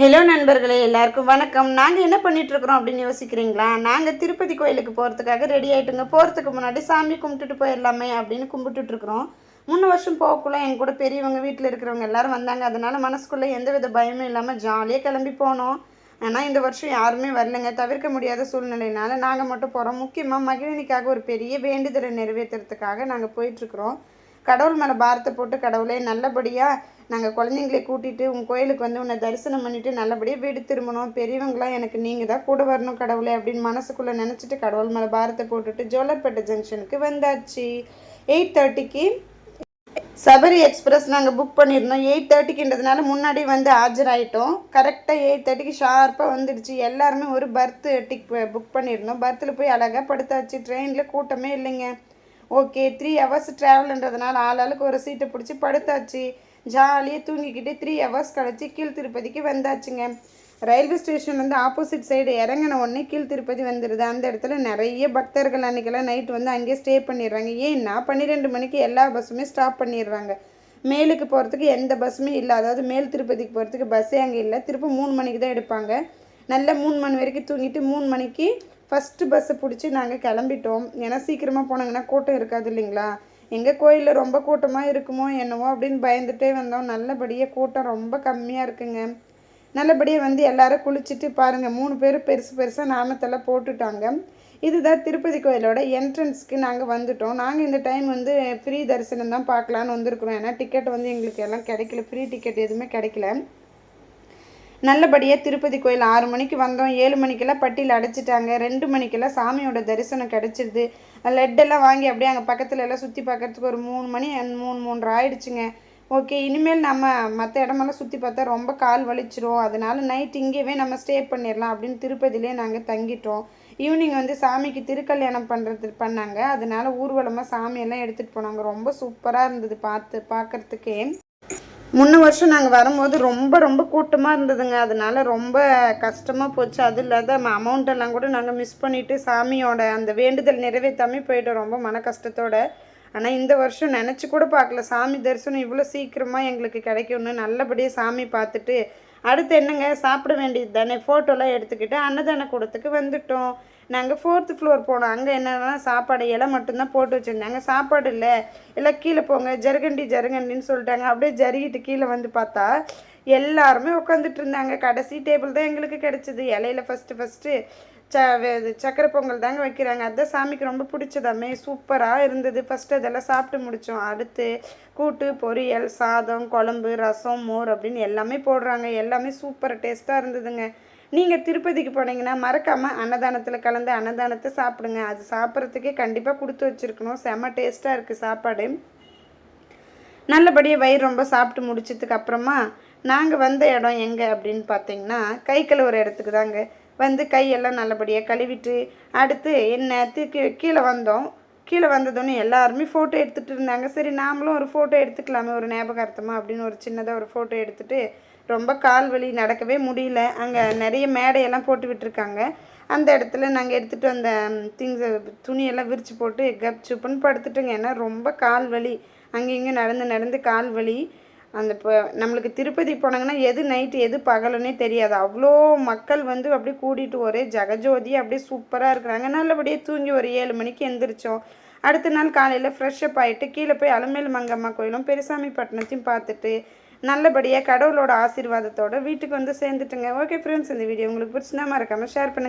Hello நண்பர்களே எல்லாருக்கும் வணக்கம். நாங்கள் என்ன பண்ணிகிட்ருக்குறோம் அப்படின்னு யோசிக்கிறீங்களா? நாங்கள் திருப்பதி கோயிலுக்கு போகிறதுக்காக ரெடி ஆகிட்டுங்க போகிறதுக்கு முன்னாடி சாமி கும்பிட்டுட்டு போயிடலாமே அப்படின்னு கும்பிட்டுட்ருக்குறோம் மூணு வருஷம் போகக்குள்ளே என் கூட பெரியவங்க வீட்டில் இருக்கிறவங்க எல்லாரும் வந்தாங்க. அதனால் மனசுக்குள்ளே எந்தவித பயமும் இல்லாமல் ஜாலியாக கிளம்பி போனோம். ஆனால் இந்த வருஷம் யாருமே வரலைங்க. தவிர்க்க முடியாத சூழ்நிலையினால நாங்கள் மட்டும் போகிறோம் முக்கியமாக மகிழினிக்காக ஒரு பெரிய வேண்டுதலை நிறைவேற்றுறதுக்காக நாங்கள் போயிட்டுருக்குறோம். கடவுள் மேலே பாரத்தை போட்டு கடவுளே நல்லபடியாக நாங்கள் குழந்தைங்களை கூட்டிகிட்டு உங்கள் கோயிலுக்கு வந்து உன்னை தரிசனம் பண்ணிவிட்டு நல்லபடியாக வீடு திரும்பணும். பெரியவங்களாம் எனக்கு நீங்கள் தான் கூட வரணும் கடவுளே அப்படின்னு மனசுக்குள்ளே நினச்சிட்டு கடவுள் மேலே பாரத்தை போட்டுட்டு ஜோலர்பேட்டை ஜங்ஷனுக்கு வந்தாச்சு. எயிட் தேர்ட்டிக்கு சபரி எக்ஸ்பிரஸ் நாங்கள் புக் பண்ணியிருந்தோம். எயிட் தேர்ட்டிக்குன்றதுனால முன்னாடி வந்து ஆஜராயிட்டோம். கரெக்டாக எயிட் தேர்ட்டிக்கு ஷார்ப்பாக வந்துடுச்சு. எல்லாருமே ஒரு பர்த்து டிக் புக் பண்ணியிருந்தோம். பர்த்தில் போய் அழகாக படுத்தாச்சு. ட்ரெயினில் கூட்டமே இல்லைங்க. ஓகே த்ரீ ஹவர்ஸ் ட்ராவல்ன்றதுனால ஆளாளுக்கு ஒரு சீட்டை பிடிச்சி படுத்தாச்சு. ஜாலியாக தூங்கிக்கிட்டு த்ரீ ஹவர்ஸ் கழிச்சு கீழ் திருப்பதிக்கு வந்தாச்சுங்க. ரயில்வே ஸ்டேஷன் வந்து ஆப்போசிட் சைடு இறங்கின உடனே கீழ் திருப்பதி வந்துடுது அந்த இடத்துல நிறைய பக்தர்கள் அன்றைக்கெல்லாம் நைட் வந்து அங்கேயே ஸ்டே பண்ணிடுறாங்க. ஏன்னா பன்னிரெண்டு மணிக்கு எல்லா பஸ்ஸுமே ஸ்டாப் பண்ணிடுறாங்க. மேலுக்கு போகிறதுக்கு எந்த பஸ்ஸுமே இல்லை. அதாவது மேல் திருப்பதிக்கு போகிறதுக்கு பஸ்ஸே அங்கே இல்லை. திரும்ப மூணு மணிக்கு தான் எடுப்பாங்க. நல்ல மூணு மணி வரைக்கும் தூங்கிட்டு மூணு மணிக்கு ஃபஸ்ட்டு பஸ்ஸை பிடிச்சி நாங்கள் கிளம்பிட்டோம். ஏன்னா சீக்கிரமாக போனாங்கன்னா கூட்டம் இருக்காது இல்லைங்களா? எங்கள் கோயிலில் ரொம்ப கூட்டமாக இருக்குமோ என்னவோ அப்படின்னு பயந்துகிட்டே வந்தோம். நல்லபடியாக கூட்டம் ரொம்ப கம்மியாக இருக்குங்க. நல்லபடியாக வந்து எல்லாரும் குளிச்சுட்டு பாருங்கள் மூணு பேர் பெருசு பெருசாக நாமத்தெல்லாம் போட்டுட்டாங்க. இதுதான் திருப்பதி கோயிலோட என்ட்ரன்ஸ்க்கு நாங்கள் வந்துட்டோம். நாங்கள் இந்த டைம் வந்து ஃப்ரீ தரிசனம் தான் பார்க்கலான்னு வந்திருக்கிறோம். ஏன்னா டிக்கெட் வந்து எங்களுக்கு எல்லாம் கிடைக்கல. ஃப்ரீ டிக்கெட் எதுவுமே கிடைக்கல. நல்லபடியாக திருப்பதி கோயில் ஆறு மணிக்கு வந்தோம். ஏழு மணிக்கெல்லாம் பட்டியில் அடைச்சிட்டாங்க. ரெண்டு மணிக்கெல்லாம் சாமியோட தரிசனம் கிடச்சிருது. லெட்டெல்லாம் வாங்கி அப்படியே அங்கே பக்கத்தில் எல்லாம் சுற்றி பார்க்குறதுக்கு ஒரு மூணு மணி மூணு மூன்றரை ஆயிடுச்சுங்க. ஓகே இனிமேல் நம்ம மற்ற இடமெல்லாம் சுற்றி பார்த்தா ரொம்ப கால் வலிச்சிரும். அதனால நைட் இங்கேயே நம்ம ஸ்டே பண்ணிடலாம் அப்படின்னு திருப்பதியிலே நாங்கள் தங்கிட்டோம். ஈவினிங் வந்து சாமிக்கு திருக்கல்யாணம் பண்ணுறது பண்ணாங்க. அதனால ஊர்வலமாக சாமியெல்லாம் எடுத்துகிட்டு போனாங்க. ரொம்ப சூப்பராக இருந்தது பார்த்து பார்க்குறதுக்கே. முன்ன வருஷம் நாங்கள் வரும்போது ரொம்ப ரொம்ப கூட்டமாக இருந்ததுங்க. அதனால ரொம்ப கஷ்டமாக போச்சு. அது இல்லாத அமௌண்ட் எல்லாம் கூட நாங்கள் மிஸ் பண்ணிவிட்டு சாமியோட அந்த வேண்டுதல் நிறைவேற்றாமே போயிட்டோம் ரொம்ப மன கஷ்டத்தோட. ஆனால் இந்த வருஷம் நினச்சி கூட பார்க்கல. சாமி தரிசனம் இவ்வளோ சீக்கிரமாக எங்களுக்கு கிடைக்கும்னு நல்லபடியாக சாமி பார்த்துட்டு அடுத்து என்னங்க? சாப்பிட வேண்டியது தானே? ஃபோட்டோலாம் எடுத்துக்கிட்டு அன்னதான கூடத்துக்கு வந்துட்டோம். நாங்கள் ஃபோர்த்து ஃப்ளோர் போனோம். அங்கே என்னென்னா சாப்பாடு இலை மட்டும்தான் போட்டு வச்சுருந்தாங்க. சாப்பாடு இல்லை. எல்லாம் கீழே போங்க. ஜருகண்டி ஜருகண்டின்னு சொல்லிட்டாங்க. அப்படியே ஜருகிட்டு கீழே வந்து பார்த்தா எல்லாருமே உட்காந்துட்டு இருந்தாங்க கடைசி டேபிள் தான் எங்களுக்கு கிடச்சிது. இலையில ஃபஸ்ட்டு ஃபஸ்ட்டு ச இது சக்கரை பொங்கல் தாங்க வைக்கிறாங்க. அதுதான் சாமிக்கு ரொம்ப பிடிச்சதாமே. சூப்பராக இருந்தது. ஃபஸ்ட்டு அதெல்லாம் சாப்பிட்டு முடித்தோம் அடுத்து கூட்டு பொரியல் சாதம் குழம்பு ரசம் மோர் அப்படின்னு எல்லாமே போடுறாங்க. எல்லாமே சூப்பர் டேஸ்ட்டாக இருந்ததுங்க. நீங்கள் திருப்பதிக்கு போனீங்கன்னா மறக்காமல் அன்னதானத்தில் கலந்து அன்னதானத்தை சாப்பிடுங்க. அது சாப்பிட்றதுக்கே கண்டிப்பாக கொடுத்து வச்சுருக்கணும். செம டேஸ்ட்டாக இருக்குது சாப்பாடு. நல்லபடியாக வயிறு ரொம்ப சாப்பிட்டு முடிச்சதுக்கு அப்புறமா நாங்கள் வந்த இடம் எங்கே அப்படின்னு பார்த்தீங்கன்னா கை கழுவுற இடத்துக்கு தாங்க. வந்து கையெல்லாம் நல்லபடியாக கழுவிட்டு அடுத்து என்ன தூக்கி கீழே வந்தோம். கீழே வந்ததுன்னு எல்லாருமே ஃபோட்டோ எடுத்துகிட்டு இருந்தாங்க. சரி நாமளும் ஒரு ஃபோட்டோ எடுத்துக்கலாமே ஒரு ஞாபகார்த்தமாக அப்படின்னு ஒரு சின்னதாக ஒரு ஃபோட்டோ எடுத்துகிட்டு ரொம்ப கால் வலி நடக்கவே முடியல. அங்கே நிறைய மேடையெல்லாம் போட்டு விட்டுருக்காங்க. அந்த இடத்துல நாங்கள் எடுத்துகிட்டு வந்த திங்ஸை துணியெல்லாம் விரித்து போட்டு கப் சுப்புன்னு படுத்துட்டோங்க. ஏன்னா ரொம்ப கால் வலி. அங்கே இங்கே நடந்து நடந்து கால் வலி. அந்த இப்போ நம்மளுக்கு திருப்பதி போனாங்கன்னா எது நைட்டு எது பகலுன்னே தெரியாது. அவ்வளோ மக்கள் வந்து அப்படியே கூட்டிகிட்டு ஒரே ஜெகஜோதி அப்படியே சூப்பராக இருக்கிறாங்க. நல்லபடியாக தூங்கி ஒரு ஏழு மணிக்கு எந்திரிச்சோம். அடுத்த நாள் காலையில் ஃப்ரெஷ்ஷப் ஆகிட்டு கீழே போய் அலமேல் மங்கம்மா கோயிலும் பெருசாமி பட்டினத்தையும் பார்த்துட்டு நல்லபடியாக கடவுளோட ஆசீர்வாதத்தோட வீட்டுக்கு வந்து சேர்ந்துட்டுங்க. ஓகே ஃப்ரெண்ட்ஸ் இந்த வீடியோ உங்களுக்கு பிடிச்சினா மறக்காமல் ஷேர் பண்ணி